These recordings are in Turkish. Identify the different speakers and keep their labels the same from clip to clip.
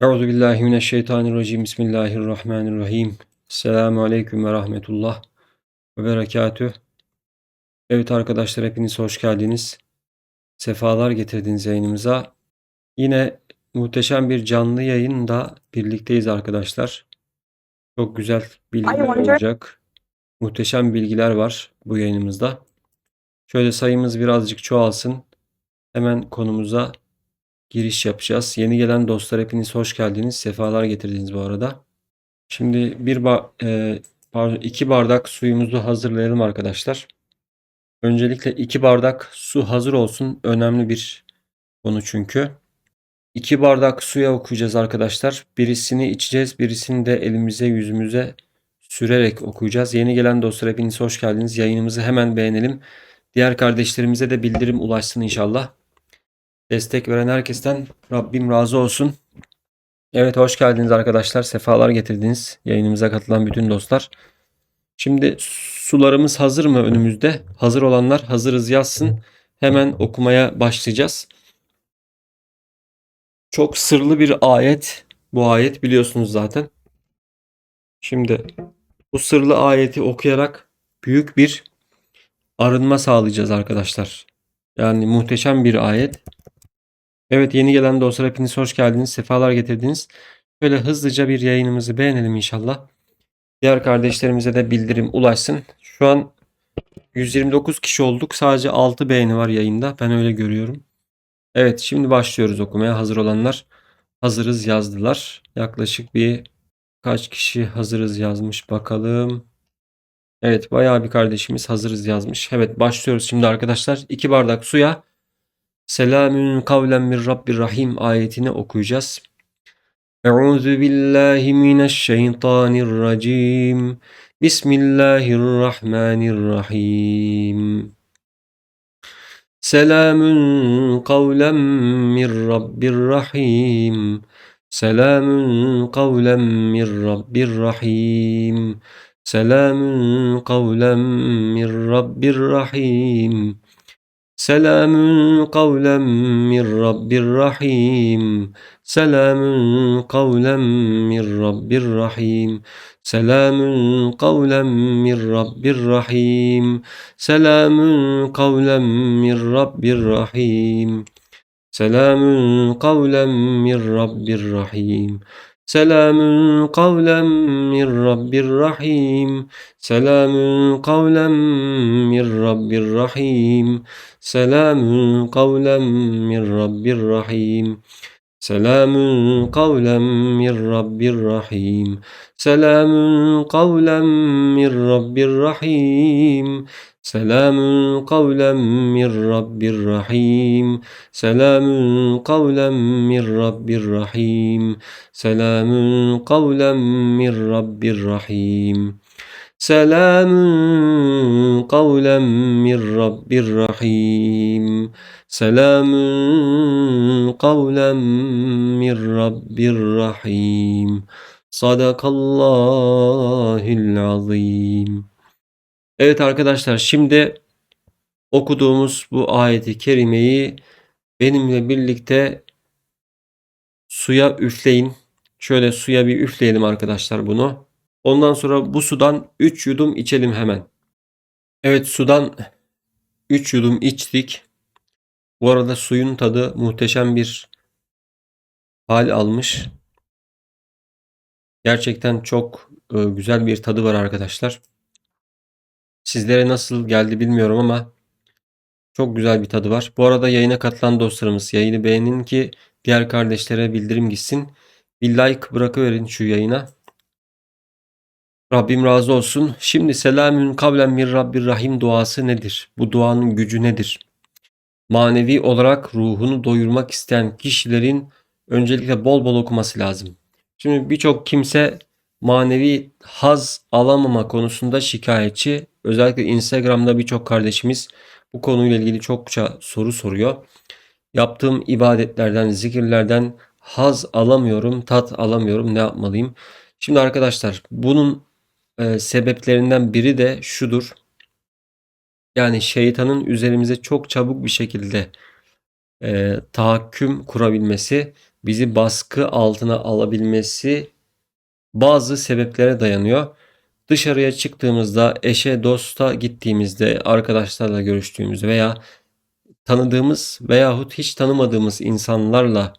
Speaker 1: Euzu billahi mineşşeytanirracim. Bismillahirrahmanirrahim. Selamun aleyküm ve rahmetullah ve berekatüh. Evet arkadaşlar hepiniz hoş geldiniz. Sefalar getirdiniz yayınımıza. Yine muhteşem bir canlı yayında birlikteyiz arkadaşlar. Çok güzel bilgiler olacak. Muhteşem bilgiler var bu yayınımızda. Şöyle sayımız birazcık çoğalsın. Hemen konumuza giriş yapacağız. Yeni gelen dostlar hepiniz hoş geldiniz. Sefalar getirdiniz bu arada. Şimdi bir ba e, pardon, iki bardak suyumuzu hazırlayalım arkadaşlar. Öncelikle iki bardak su hazır olsun. Önemli bir konu çünkü. İki bardak suya okuyacağız arkadaşlar. Birisini içeceğiz. Birisini de elimize yüzümüze sürerek okuyacağız. Yeni gelen dostlar hepiniz hoş geldiniz. Yayınımızı hemen beğenelim. Diğer kardeşlerimize de bildirim ulaşsın inşallah. Destek veren herkesten Rabbim razı olsun. Evet hoş geldiniz arkadaşlar. Sefalar getirdiniz. Yayınımıza katılan bütün dostlar. Şimdi sularımız hazır mı önümüzde? Hazır olanlar hazırız yazsın. Hemen okumaya başlayacağız. Çok sırlı bir ayet. Bu ayet biliyorsunuz zaten. Şimdi bu sırlı ayeti okuyarak büyük bir arınma sağlayacağız arkadaşlar. Yani muhteşem bir ayet. Evet yeni gelen dostlar hepiniz hoş geldiniz. Sefalar getirdiniz. Böyle hızlıca bir yayınımızı beğenelim inşallah. Diğer kardeşlerimize de bildirim ulaşsın. Şu an 129 kişi olduk. Sadece 6 beğeni var yayında. Ben öyle görüyorum. Evet şimdi başlıyoruz okumaya. Hazır olanlar hazırız yazdılar. Yaklaşık bir kaç kişi hazırız yazmış bakalım. Evet bayağı bir kardeşimiz hazırız yazmış. Evet başlıyoruz şimdi arkadaşlar. 2 bardak suya Selamün kavlen min Rabbir Rahim ayetini okuyacağız. Euzu billahi mineşşeytanirracim. Bismillahirrahmanirrahim. Selamün kavlen min Rabbir Rahim. Selamün kavlen min Rabbir Rahim. Selamün kavlen min Rabbir Rahim. Selamun kavlen min Rabbir Rahim. Selamun kavlen min Rabbir Rahim. Selamun kavlen min Rabbir Rahim. Selamun kavlen min Rabbir Rahim. Selamun kavlen min Rabbir Rahim. Selamun kavlen min Rabbir Rahim. Selamun kavlen min Rabbir Rahim. Selamun kavlen min Rabbir Rahim. Selamun kavlen min Rabbir Rahim. Selamun kavlen min Rabbir Rahim. سلام قولا من رب رحيم. سلام قولا من رب رحيم. سلام قولا من رب رحيم. سلام قولا من رب رحيم. سلام قولا من رب رحيم. صدق الله العظيم. Evet arkadaşlar şimdi okuduğumuz bu ayeti kerimeyi benimle birlikte suya üfleyin. Şöyle suya bir üfleyelim arkadaşlar bunu. Ondan sonra bu sudan 3 yudum içelim hemen. Evet sudan 3 yudum içtik. Bu arada suyun tadı muhteşem bir hal almış. Gerçekten çok e, güzel bir tadı var arkadaşlar. Sizlere nasıl geldi bilmiyorum ama çok güzel bir tadı var. Bu arada yayına katılan dostlarımız yayını beğenin ki diğer kardeşlere bildirim gitsin. Bir like bırakıverin şu yayına. Rabbim razı olsun. Şimdi selamün kavlen min Rabbir Rahim duası nedir? Bu duanın gücü nedir? Manevi olarak ruhunu doyurmak isteyen kişilerin öncelikle bol bol okuması lazım. Şimdi birçok kimse manevi haz alamama konusunda şikayetçi. Özellikle Instagram'da birçok kardeşimiz bu konuyla ilgili çokça soru soruyor. Yaptığım ibadetlerden, zikirlerden haz alamıyorum, tat alamıyorum. Ne yapmalıyım? Şimdi arkadaşlar bunun e, sebeplerinden biri de şudur. Yani şeytanın üzerimize çok çabuk bir şekilde e, tahakküm kurabilmesi bizi baskı altına alabilmesi bazı sebeplere dayanıyor. Dışarıya çıktığımızda, eşe, dosta gittiğimizde, arkadaşlarla görüştüğümüzde veya tanıdığımız veyahut hiç tanımadığımız insanlarla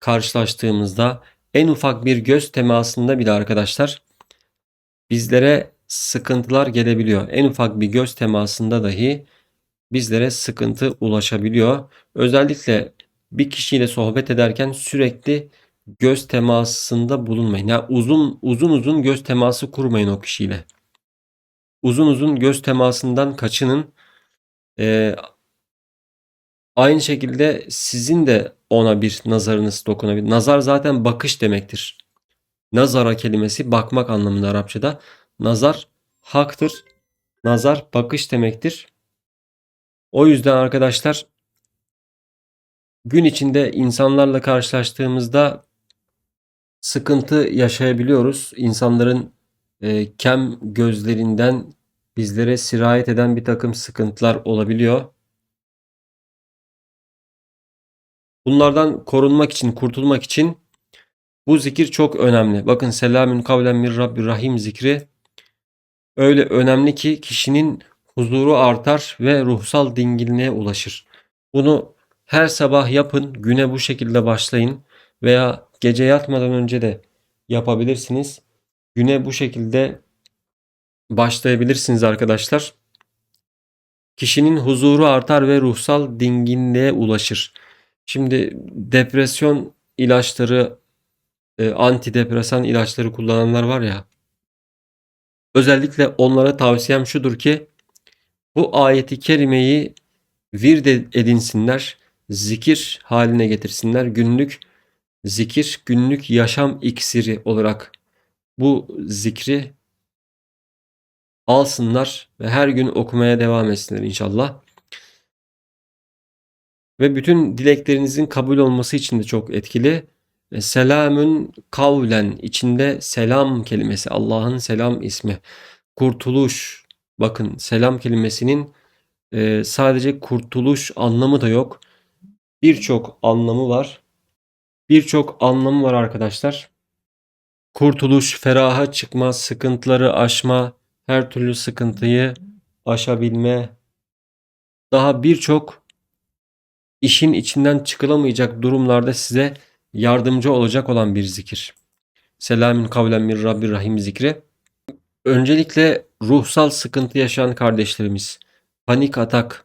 Speaker 1: karşılaştığımızda en ufak bir göz temasında bile arkadaşlar bizlere sıkıntılar gelebiliyor. En ufak bir göz temasında dahi bizlere sıkıntı ulaşabiliyor. Özellikle bir kişiyle sohbet ederken sürekli göz temasında bulunmayın. Yani uzun uzun uzun göz teması kurmayın o kişiyle. Uzun uzun göz temasından kaçının. Ee, aynı şekilde sizin de ona bir nazarınız dokunabilir. Nazar zaten bakış demektir. Nazara kelimesi bakmak anlamında Arapçada. Nazar haktır. Nazar bakış demektir. O yüzden arkadaşlar gün içinde insanlarla karşılaştığımızda sıkıntı yaşayabiliyoruz. İnsanların e, kem gözlerinden bizlere sirayet eden bir takım sıkıntılar olabiliyor. Bunlardan korunmak için, kurtulmak için bu zikir çok önemli. Bakın selamün kavlen min Rabbir Rahim zikri öyle önemli ki kişinin huzuru artar ve ruhsal dinginliğe ulaşır. Bunu her sabah yapın, güne bu şekilde başlayın veya gece yatmadan önce de yapabilirsiniz. Güne bu şekilde başlayabilirsiniz arkadaşlar. Kişinin huzuru artar ve ruhsal dinginliğe ulaşır. Şimdi depresyon ilaçları, e, antidepresan ilaçları kullananlar var ya. Özellikle onlara tavsiyem şudur ki bu ayeti kerimeyi vird edinsinler, zikir haline getirsinler. Günlük zikir, günlük yaşam iksiri olarak bu zikri alsınlar ve her gün okumaya devam etsinler inşallah. Ve bütün dileklerinizin kabul olması için de çok etkili. E, selamün kavlen içinde selam kelimesi Allah'ın selam ismi. Kurtuluş bakın selam kelimesinin e, sadece kurtuluş anlamı da yok. Birçok anlamı var. Birçok anlamı var arkadaşlar. Kurtuluş, feraha çıkma, sıkıntıları aşma, her türlü sıkıntıyı aşabilme, daha birçok işin içinden çıkılamayacak durumlarda size yardımcı olacak olan bir zikir. Selamün kavlen min Rabbir Rahim zikri. Öncelikle ruhsal sıkıntı yaşayan kardeşlerimiz, panik atak,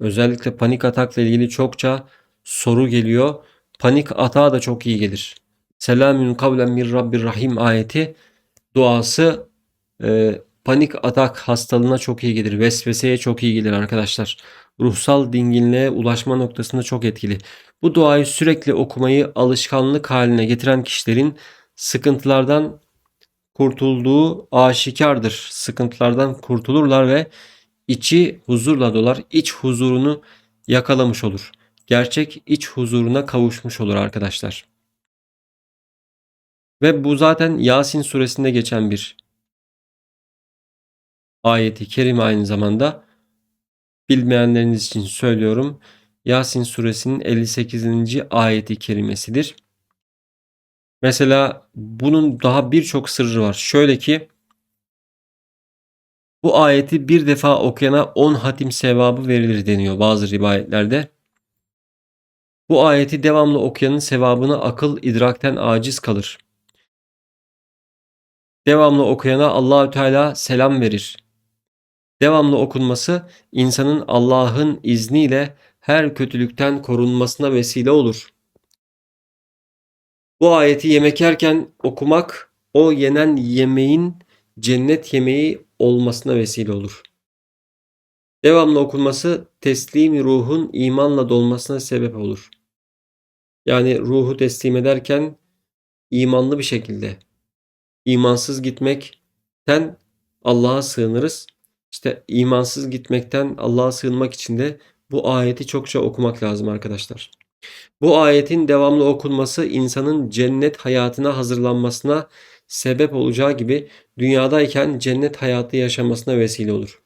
Speaker 1: özellikle panik atakla ilgili çokça soru geliyor. Panik atağa da çok iyi gelir. Selamün kavlen min Rabbir Rahim ayeti duası e, panik atak hastalığına çok iyi gelir. Vesveseye çok iyi gelir arkadaşlar. Ruhsal dinginliğe ulaşma noktasında çok etkili. Bu duayı sürekli okumayı alışkanlık haline getiren kişilerin sıkıntılardan kurtulduğu aşikardır. Sıkıntılardan kurtulurlar ve içi huzurla dolar. İç huzurunu yakalamış olur. Gerçek iç huzuruna kavuşmuş olur arkadaşlar. Ve bu zaten Yasin suresinde geçen bir ayeti kerime aynı zamanda. Bilmeyenleriniz için söylüyorum. Yasin suresinin 58. ayeti kerimesidir. Mesela bunun daha birçok sırrı var. Şöyle ki bu ayeti bir defa okuyana 10 hatim sevabı verilir deniyor bazı rivayetlerde. Bu ayeti devamlı okuyanın sevabını akıl idrakten aciz kalır. Devamlı okuyana Allahü Teala selam verir. Devamlı okunması insanın Allah'ın izniyle her kötülükten korunmasına vesile olur. Bu ayeti yemek yerken okumak o yenen yemeğin cennet yemeği olmasına vesile olur. Devamlı okunması teslim ruhun imanla dolmasına sebep olur. Yani ruhu teslim ederken imanlı bir şekilde imansız gitmekten Allah'a sığınırız. İşte imansız gitmekten Allah'a sığınmak için de bu ayeti çokça okumak lazım arkadaşlar. Bu ayetin devamlı okunması insanın cennet hayatına hazırlanmasına sebep olacağı gibi dünyadayken cennet hayatı yaşamasına vesile olur.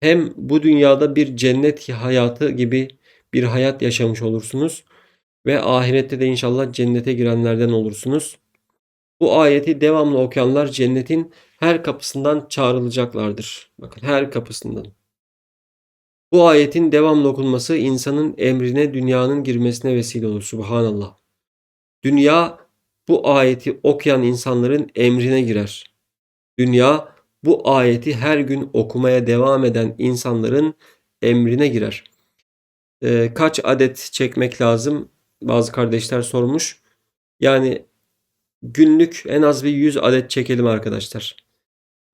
Speaker 1: Hem bu dünyada bir cennet hayatı gibi bir hayat yaşamış olursunuz. ve ahirette de inşallah cennete girenlerden olursunuz. Bu ayeti devamlı okuyanlar cennetin her kapısından çağrılacaklardır. Bakın her kapısından. Bu ayetin devamlı okunması insanın emrine dünyanın girmesine vesile olur. Subhanallah. Dünya bu ayeti okuyan insanların emrine girer. Dünya bu ayeti her gün okumaya devam eden insanların emrine girer. Ee, kaç adet çekmek lazım? Bazı kardeşler sormuş. Yani günlük en az bir 100 adet çekelim arkadaşlar.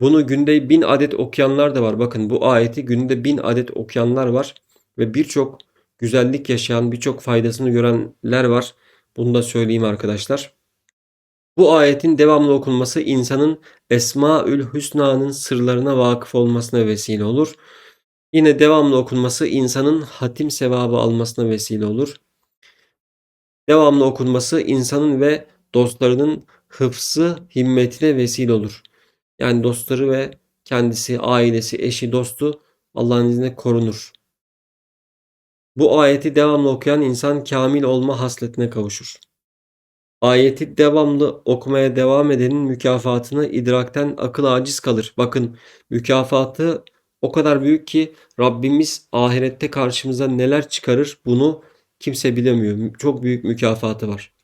Speaker 1: Bunu günde 1000 adet okuyanlar da var. Bakın bu ayeti günde 1000 adet okuyanlar var. Ve birçok güzellik yaşayan, birçok faydasını görenler var. Bunu da söyleyeyim arkadaşlar. Bu ayetin devamlı okunması insanın Esmaül Hüsna'nın sırlarına vakıf olmasına vesile olur. Yine devamlı okunması insanın hatim sevabı almasına vesile olur. Devamlı okunması insanın ve dostlarının hıfsı himmetine vesile olur. Yani dostları ve kendisi, ailesi, eşi, dostu Allah'ın izniyle korunur. Bu ayeti devamlı okuyan insan kamil olma hasletine kavuşur. Ayeti devamlı okumaya devam edenin mükafatını idrakten akıl aciz kalır. Bakın mükafatı o kadar büyük ki Rabbimiz ahirette karşımıza neler çıkarır bunu kimse bilemiyor. Çok büyük mükafatı var.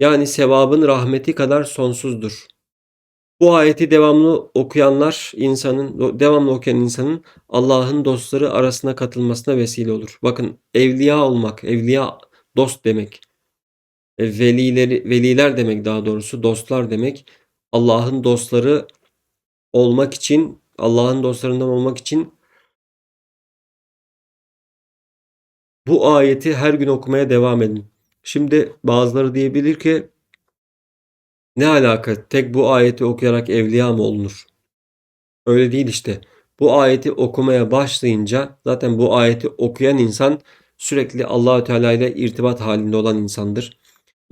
Speaker 1: Yani sevabın rahmeti kadar sonsuzdur. Bu ayeti devamlı okuyanlar insanın devamlı okuyan insanın Allah'ın dostları arasına katılmasına vesile olur. Bakın evliya olmak, evliya dost demek. E, velileri veliler demek daha doğrusu dostlar demek. Allah'ın dostları olmak için, Allah'ın dostlarından olmak için bu ayeti her gün okumaya devam edin. Şimdi bazıları diyebilir ki ne alaka? Tek bu ayeti okuyarak evliya mı olunur? Öyle değil işte. Bu ayeti okumaya başlayınca zaten bu ayeti okuyan insan sürekli Allahü Teala ile irtibat halinde olan insandır.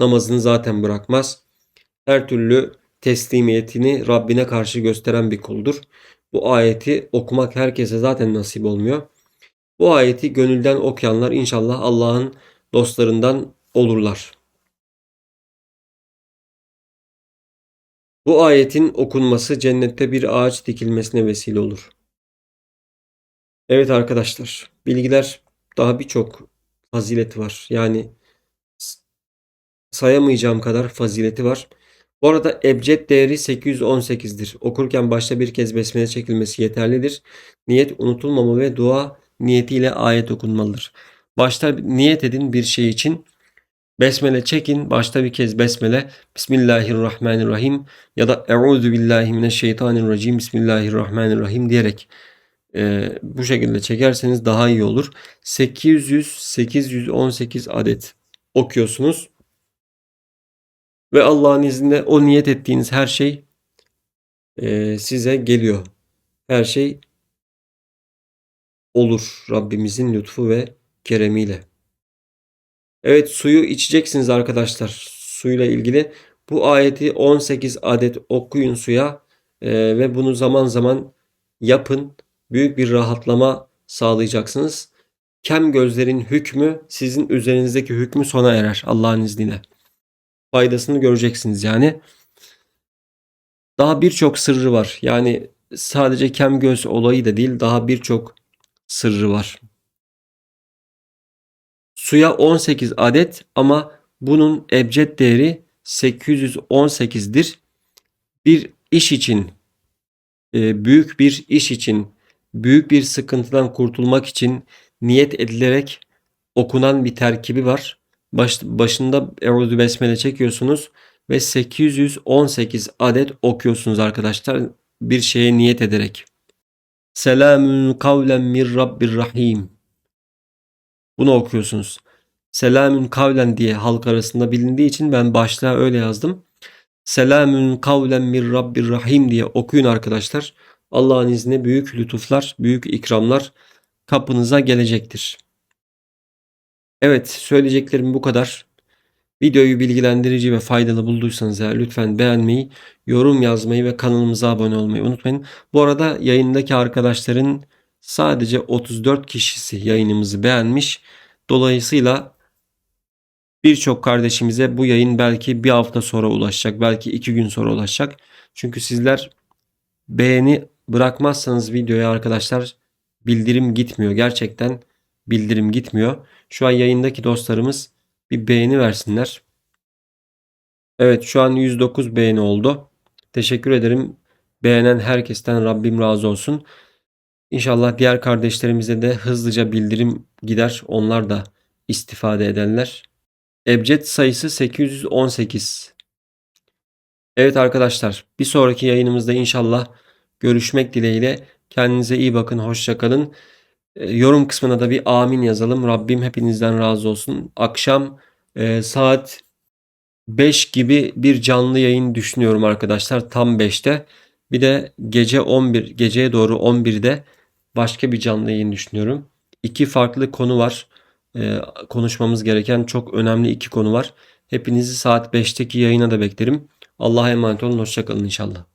Speaker 1: Namazını zaten bırakmaz. Her türlü teslimiyetini Rabbine karşı gösteren bir kuldur. Bu ayeti okumak herkese zaten nasip olmuyor. Bu ayeti gönülden okuyanlar inşallah Allah'ın dostlarından olurlar. Bu ayetin okunması cennette bir ağaç dikilmesine vesile olur. Evet arkadaşlar, bilgiler daha birçok fazilet var. Yani sayamayacağım kadar fazileti var. Bu arada ebced değeri 818'dir. Okurken başta bir kez besmele çekilmesi yeterlidir. Niyet unutulmama ve dua niyetiyle ayet okunmalıdır. Başta niyet edin bir şey için. Besmele çekin. Başta bir kez besmele. Bismillahirrahmanirrahim ya da Euzu billahi mineşşeytanirracim. Bismillahirrahmanirrahim diyerek e, bu şekilde çekerseniz daha iyi olur. 800 818 adet okuyorsunuz. Ve Allah'ın izniyle o niyet ettiğiniz her şey e, size geliyor. Her şey olur Rabbimizin lütfu ve keremiyle. Evet suyu içeceksiniz arkadaşlar. Suyla ilgili bu ayeti 18 adet okuyun suya e, ve bunu zaman zaman yapın. Büyük bir rahatlama sağlayacaksınız. Kem gözlerin hükmü sizin üzerinizdeki hükmü sona erer Allah'ın izniyle. Faydasını göreceksiniz yani. Daha birçok sırrı var. Yani sadece kem göz olayı da değil daha birçok sırrı var. Suya 18 adet ama bunun ebced değeri 818'dir. Bir iş için, e, büyük bir iş için, büyük bir sıkıntıdan kurtulmak için niyet edilerek okunan bir terkibi var. Baş, başında Eûzü Besmele çekiyorsunuz ve 818 adet okuyorsunuz arkadaşlar bir şeye niyet ederek. Selamun kavlen mir Rabbir Rahim. Bunu okuyorsunuz. Selamün kavlen diye halk arasında bilindiği için ben başlığa öyle yazdım. Selamün kavlen mir Rabbir Rahim diye okuyun arkadaşlar. Allah'ın izniyle büyük lütuflar, büyük ikramlar kapınıza gelecektir. Evet söyleyeceklerim bu kadar. Videoyu bilgilendirici ve faydalı bulduysanız eğer lütfen beğenmeyi, yorum yazmayı ve kanalımıza abone olmayı unutmayın. Bu arada yayındaki arkadaşların sadece 34 kişisi yayınımızı beğenmiş. Dolayısıyla Birçok kardeşimize bu yayın belki bir hafta sonra ulaşacak, belki iki gün sonra ulaşacak. Çünkü sizler beğeni bırakmazsanız videoya arkadaşlar bildirim gitmiyor. Gerçekten bildirim gitmiyor. Şu an yayındaki dostlarımız bir beğeni versinler. Evet şu an 109 beğeni oldu. Teşekkür ederim. Beğenen herkesten Rabbim razı olsun. İnşallah diğer kardeşlerimize de hızlıca bildirim gider. Onlar da istifade ederler. Ebced sayısı 818. Evet arkadaşlar bir sonraki yayınımızda inşallah görüşmek dileğiyle. Kendinize iyi bakın. Hoşça kalın. E, Yorum kısmına da bir amin yazalım. Rabbim hepinizden razı olsun. Akşam e, saat 5 gibi bir canlı yayın düşünüyorum arkadaşlar. Tam 5'te. Bir de gece 11, geceye doğru 11'de başka bir canlı yayın düşünüyorum. İki farklı konu var. Ee, konuşmamız gereken çok önemli iki konu var. Hepinizi saat 5'teki yayına da beklerim. Allah'a emanet olun. Hoşçakalın inşallah.